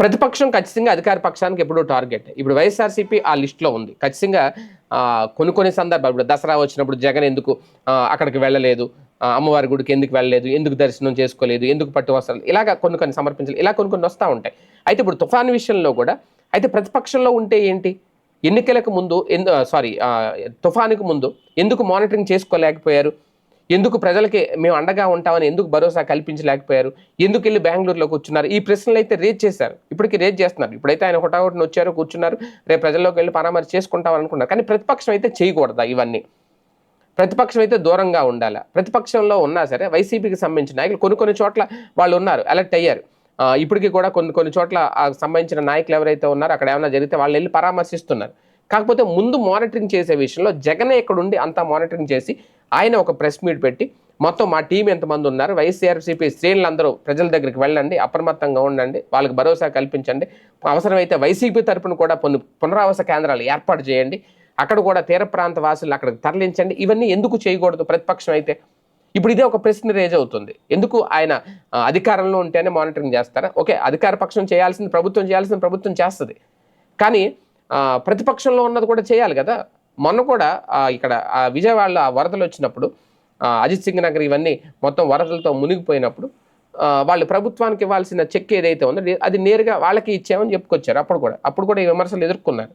ప్రతిపక్షం ఖచ్చితంగా అధికార పక్షానికి ఎప్పుడూ టార్గెట్. ఇప్పుడు వైఎస్ఆర్సీపీ ఆ లిస్టులో ఉంది. ఖచ్చితంగా కొన్ని కొన్ని సందర్భాలు ఇప్పుడు దసరా వచ్చినప్పుడు జగన్ ఎందుకు అక్కడికి వెళ్ళలేదు అమ్మవారి గుడికి ఎందుకు వెళ్ళలేదు ఎందుకు దర్శనం చేసుకోలేదు ఎందుకు పట్టు వస్త్రాలు ఇలాగ కొన్ని కొన్ని సమర్పించాలి ఇలా కొన్ని కొన్ని వస్తూ ఉంటాయి. అయితే ఇప్పుడు తుఫాన్ విషయంలో కూడా అయితే ప్రతిపక్షంలో ఉంటే ఏంటి? ఎన్నికలకు ముందు ఎందు సారీ తుఫానుకు ముందు ఎందుకు మానిటరింగ్ చేసుకోలేకపోయారు? ఎందుకు ప్రజలకి మేము అండగా ఉంటామని ఎందుకు భరోసా కల్పించలేకపోయారు? ఎందుకు వెళ్ళి బెంగళూరులో కూర్చున్నారు? ఈ ప్రశ్నలు అయితే రేజ్ చేశారు. ఇప్పటికి రేజ్ చేస్తున్నారు. ఇప్పుడైతే ఆయన హుటాహుటిని వచ్చారు కూర్చున్నారు. రేపు ప్రజల్లోకి వెళ్ళి పరామర్శ చేసుకుంటాం అనుకున్నారు. కానీ ప్రతిపక్షం అయితే చేయకూడదా ఇవన్నీ? ప్రతిపక్షం అయితే దూరంగా ఉండాలి? ప్రతిపక్షంలో ఉన్నా సరే వైసీపీకి సంబంధించిన నాయకులు కొన్ని కొన్ని చోట్ల వాళ్ళు ఉన్నారు అలర్ట్ అయ్యారు. ఇప్పటికీ కూడా కొన్ని కొన్ని చోట్ల సంబంధించిన నాయకులు ఎవరైతే ఉన్నారో అక్కడ ఏమైనా జరిగితే వాళ్ళు వెళ్ళి పరామర్శిస్తున్నారు. కాకపోతే ముందు మానిటరింగ్ చేసే విషయంలో జగనే ఇక్కడ ఉండి అంతా మానిటరింగ్ చేసి ఆయన ఒక ప్రెస్ మీట్ పెట్టి మొత్తం మా టీం ఎంతమంది ఉన్నారు? వైఎస్ఆర్సీపీ శ్రేణులందరూ ప్రజల దగ్గరికి వెళ్ళండి అప్రమత్తంగా ఉండండి వాళ్ళకి భరోసా కల్పించండి. అవసరమైతే వైసీపీ తరపున కూడా కొన్ని పునరావాస కేంద్రాలు ఏర్పాటు చేయండి. అక్కడ కూడా తీర ప్రాంత వాసులు అక్కడికి తరలించండి. ఇవన్నీ ఎందుకు చేయకూడదు ప్రతిపక్షం అయితే? ఇప్పుడు ఇదే ఒక ప్రశ్న రేజ్ అవుతుంది. ఎందుకు ఆయన అధికారంలో ఉంటేనే మానిటరింగ్ చేస్తారా? ఓకే అధికార పక్షం చేయాల్సింది ప్రభుత్వం చేయాల్సింది ప్రభుత్వం చేస్తుంది. కానీ ప్రతిపక్షంలో ఉన్నది కూడా చేయాలి కదా. మొన్న కూడా ఇక్కడ విజయవాడలో ఆ వరదలు వచ్చినప్పుడు అజిత్ సింగ్ నగర్ ఇవన్నీ మొత్తం వరదలతో మునిగిపోయినప్పుడు వాళ్ళు ప్రభుత్వానికి ఇవ్వాల్సిన చెక్ ఏదైతే ఉందో అది నేరుగా వాళ్ళకి ఇచ్చామని చెప్పుకొచ్చారు అప్పుడు కూడా. అప్పుడు కూడా ఈ విమర్శలు ఎదుర్కొన్నారు.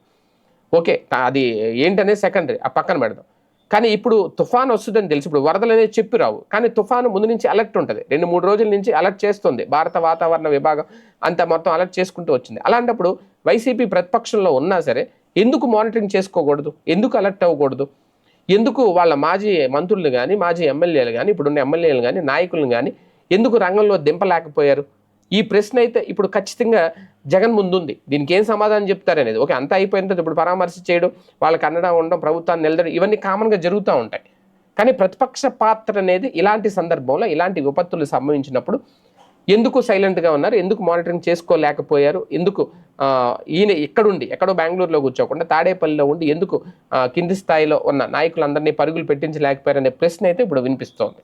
ఓకే అది ఏంటనేది సెకండరీ ఆ పక్కన పెడదాం. కానీ ఇప్పుడు తుఫాన్ వస్తుందని తెలిసి ఇప్పుడు వరదలు అనేది చెప్పి రావు. కానీ తుఫాను ముందు నుంచి అలర్ట్ ఉంటుంది. రెండు మూడు రోజుల నుంచి అలర్ట్ చేస్తుంది. భారత వాతావరణ విభాగం అంతా మొత్తం అలర్ట్ చేసుకుంటూ వచ్చింది. అలాంటప్పుడు వైసీపీ ప్రతిపక్షంలో ఉన్నా సరే ఎందుకు మానిటరింగ్ చేసుకోకూడదు? ఎందుకు అలర్ట్ అవ్వకూడదు? ఎందుకు వాళ్ళ మాజీ మంత్రులు కానీ మాజీ ఎమ్మెల్యేలు కానీ ఇప్పుడున్న ఎమ్మెల్యేలు కానీ నాయకులను కానీ ఎందుకు రంగంలో దింపలేకపోయారు? ఈ ప్రశ్న అయితే ఇప్పుడు ఖచ్చితంగా జగన్ ముందుంది. దీనికి ఏం సమాధానం చెప్తారనేది? ఓకే అంతా అయిపోయిన తర్వాత ఇప్పుడు పరామర్శ చేయడం వాళ్ళకి అండగా ఉండడం ప్రభుత్వాన్ని నిలదడం ఇవన్నీ కామన్గా జరుగుతూ ఉంటాయి. కానీ ప్రతిపక్ష పాత్ర అనేది ఇలాంటి సందర్భంలో ఇలాంటి విపత్తులు సంభవించినప్పుడు ఎందుకు సైలెంట్గా ఉన్నారు? ఎందుకు మానిటరింగ్ చేసుకోలేకపోయారు? ఎందుకు ఈయన ఇక్కడుండి ఎక్కడో బెంగళూరులో కూర్చోకుండా తాడేపల్లిలో ఉండి ఎందుకు కింది స్థాయిలో ఉన్న నాయకులందరినీ పరుగులు పెట్టించలేకపోయారనే ప్రశ్న అయితే ఇప్పుడు వినిపిస్తోంది.